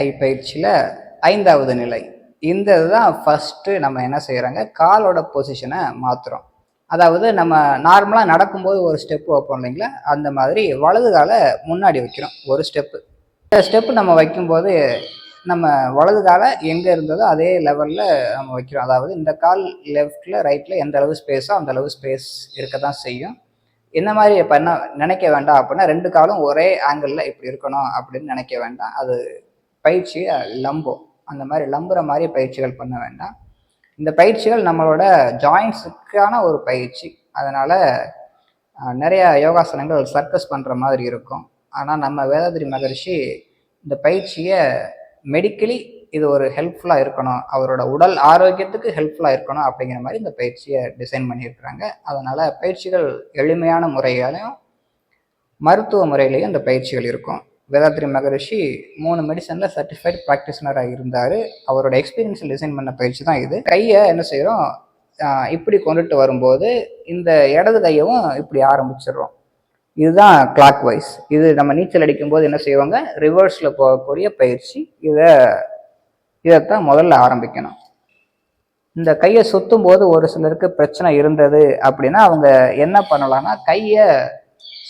கை பயிற்சியில் ஐந்தாவது நிலை. இந்த இதுதான் ஃபஸ்ட்டு நம்ம என்ன செய்கிறாங்க காலோட பொசிஷனை மாற்றுறோம் அதாவது நம்ம நார்மலாக நடக்கும்போது ஒரு ஸ்டெப்பு வைப்போம் இல்லைங்களா? அந்த மாதிரி வலது காலை முன்னாடி வைக்கிறோம் ஒரு ஸ்டெப்பு இந்த ஸ்டெப்பு நம்ம வைக்கும்போது நம்ம வலது காலை எங்கே இருந்ததோ அதே லெவலில் நம்ம வைக்கிறோம். அதாவது இந்த கால் லெஃப்டில் ரைட்டில் எந்த அளவு ஸ்பேஸோ அந்த அளவு ஸ்பேஸ் இருக்க தான் செய்யும். என்ன மாதிரி பண்ண நினைக்க வேண்டாம் அப்படின்னா ரெண்டு காலும் ஒரே ஆங்கிளில் இப்படி இருக்கணும் அப்படின்னு நினைக்க வேண்டாம். அது பயிற்சி லம்போ அந்த மாதிரி லம்புற மாதிரி பயிற்சிகள் பண்ண வேண்டாம். இந்த பயிற்சிகள் நம்மளோட ஜாயின்ஸுக்கான ஒரு பயிற்சி. அதனால் நிறைய யோகாசனங்கள் சர்க்கஸ் பண்ணுற மாதிரி இருக்கும். ஆனால் நம்ம வேதாதிரி மகரிஷி இந்த பயிற்சியை மெடிக்கலி இது ஒரு ஹெல்ப்ஃபுல்லாக இருக்கணும். அவரோட உடல் ஆரோக்கியத்துக்கு ஹெல்ப்ஃபுல்லாக இருக்கணும் அப்படிங்கிற மாதிரி இந்த பயிற்சியை டிசைன் பண்ணியிருக்கிறாங்க. அதனால் பயிற்சிகள் எளிமையான முறையாலையும் மருத்துவ முறையிலையும் இந்த பயிற்சிகள் இருக்கும். வேதாத்ரி மகரிஷி மூணு மெடிசனில் சர்டிஃபைட் ப்ராக்டிஸ்னராக இருந்தார். அவரோட எக்ஸ்பீரியன்ஸில் டிசைன் பண்ண பயிற்சி தான் இது. கையை என்ன செய்கிறோம் இப்படி கொண்டுட்டு வரும்போது இந்த இடது கையவும் இப்படி ஆரம்பிச்சிடுறோம். இதுதான் கிளாக் வைஸ் இது நம்ம நீச்சல் அடிக்கும்போது என்ன செய்வாங்க? ரிவர்ஸில் போகக்கூடிய பயிற்சி. இதை இதைத்தான் முதல்ல ஆரம்பிக்கணும். இந்த கையை சுத்தும் போது ஒரு சிலருக்கு பிரச்சனை இருந்தது அப்படின்னா அவங்க என்ன பண்ணலாம்னா கையை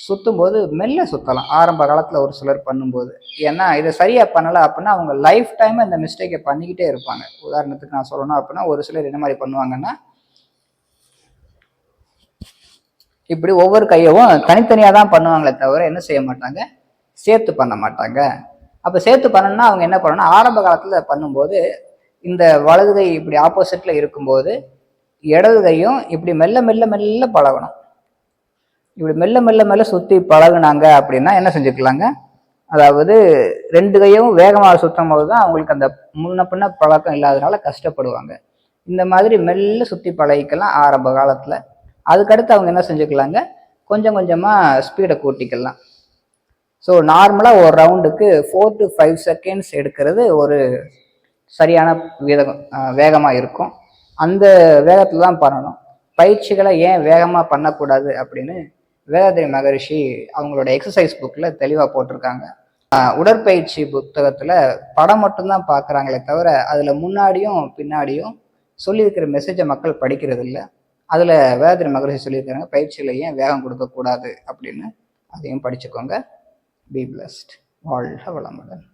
சுத்தும் போது மெல்ல சுத்தலாம். ஆரம்ப காலத்தில் ஒரு சிலர் பண்ணும்போது. ஏன்னா இதை சரியாக பண்ணலை அப்படின்னா அவங்க லைஃப் டைம் இந்த மிஸ்டேக்கை பண்ணிக்கிட்டே இருப்பாங்க. உதாரணத்துக்கு நான் சொல்லணும் அப்படின்னா ஒரு சிலர் என்ன மாதிரி பண்ணுவாங்கன்னா இப்படி ஒவ்வொரு கையவும் தனித்தனியாக தான் பண்ணுவாங்களே தவிர என்ன செய்ய மாட்டாங்க? சேர்த்து பண்ண மாட்டாங்க. அப்போ சேர்த்து பண்ணணும்னா அவங்க என்ன பண்ணணும் ஆரம்ப காலத்தில் பண்ணும்போது இந்த வலது கை இப்படி ஆப்போசிட்டில் இருக்கும்போது இடது கையும் இப்படி மெல்ல மெல்ல மெல்ல பழகணும். இப்படி மெல்ல மெல்ல மெல்ல சுற்றி பழகுனாங்க அப்படின்னா என்ன செஞ்சுக்கலாங்க அதாவது ரெண்டு கையும் வேகமாக சுற்றும் போது தான் அவங்களுக்கு அந்த முன்ன பின்ன பழக்கம் இல்லாதனால கஷ்டப்படுவாங்க. இந்த மாதிரி மெல்ல சுற்றி பழகிக்கலாம் ஆரம்ப காலத்தில். அதுக்கடுத்து அவங்க என்ன செஞ்சுக்கலாங்க கொஞ்சம் கொஞ்சமாக ஸ்பீடை கூட்டிக்கலாம். ஸோ நார்மலாக ஒரு ரவுண்டுக்கு ஃபோர் டு ஃபைவ் செகண்ட்ஸ் எடுக்கிறது ஒரு சரியான வேகம் வேகமாக இருக்கும். அந்த வேகத்தில் தான் பண்ணணும். பயிற்சிகளை ஏன் வேகமாக பண்ணக்கூடாது அப்படின்னு வேதாதிரி மகரிஷி அவங்களோட எக்ஸசைஸ் புக்கில் தெளிவாக போட்டிருக்காங்க. உடற்பயிற்சி புத்தகத்தில் படம் மட்டும்தான் பார்க்குறாங்களே தவிர அதில் முன்னாடியும் பின்னாடியும் சொல்லியிருக்கிற மெசேஜை மக்கள் படிக்கிறது இல்லை. அதில் வேதாதிரி மகரிஷி சொல்லியிருக்காங்க பயிற்சியில் ஏன் வேகம் கொடுக்கக்கூடாது அப்படின்னு அதையும் படிச்சுக்கோங்க. பி பிளஸ்ட் வாழ்க வளமுடன்.